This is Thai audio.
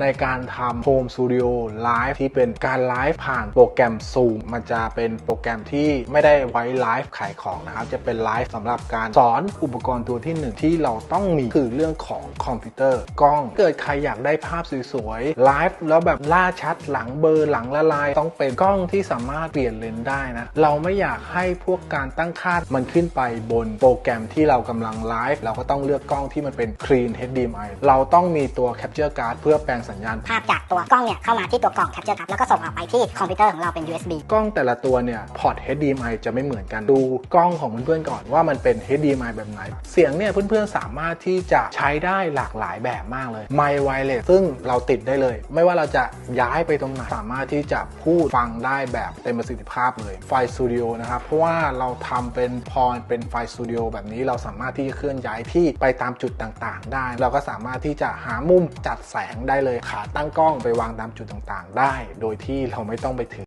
ในการทำ Home Studio Live ที่เป็นการไลฟ์ผ่านโปรแกรม Zoom มันจะเป็นโปรแกรมที่ไม่ได้ไว้ไลฟ์ขายของนะครับ จะเป็นไลฟ์สำหรับการสอนอุปกรณ์ตัวที่หนึ่งที่เราต้องมีคือเรื่องของคอมพิวเตอร์กล้องเกิดใครอยากได้ภาพสวยๆไลฟ์แล้วแบบล่าชัดหลังเบอร์หลังละลาย ต้องเป็นกล้องที่สามารถเปลี่ยนเลนส์ได้นะ เราไม่อยากให้พวกการตั้งค่ามันขึ้นไปบนโปรแกรมที่เรากำลังไลฟ์เราก็ต้องเลือกกล้องที่มันเป็น Clean HDMI เราต้องมีตัว Capture Card เพื่อแปลงสัญญาณภาพจากตัวกล้องเนี่ยเข้ามาที่ตัวกล่อง Capture Card แล้วก็ส่งออกไปที่คอมพิวเตอร์ของเราเป็น USB กล้องแต่ละตัวเนี่ยพอร์ต HDMI จะไม่เหมือนกันดูกล้องของเพื่อนๆก่อนว่ามันเป็น HDMI แบบไหน เสียงเนี่ยเพื่อนๆสามารถที่จะใช้ได้หลากหลายแบบมากเลยไมค์ไวเลสซึ่งเราติดได้เลย ไม่ว่าเราจะย้ายไปตรงไหนสามารถที่จะพูดฟังได้แบบเต็มประสิทธิภาพเลยไฟสตูดิโอนะครับเพราะว่าเราทำเป็นพอเป็นไฟสตูดิโอแบบนี้เราสามารถที่จะเคลื่อนย้ายที่ไปตามจุดต่างๆ ได้ เราก็สามารถที่จะหามุมจัดแสงได้เลยขาตั้งกล้องไปวางตามจุดต่างๆ ได้ โดยที่เราไม่ต้องไปถือ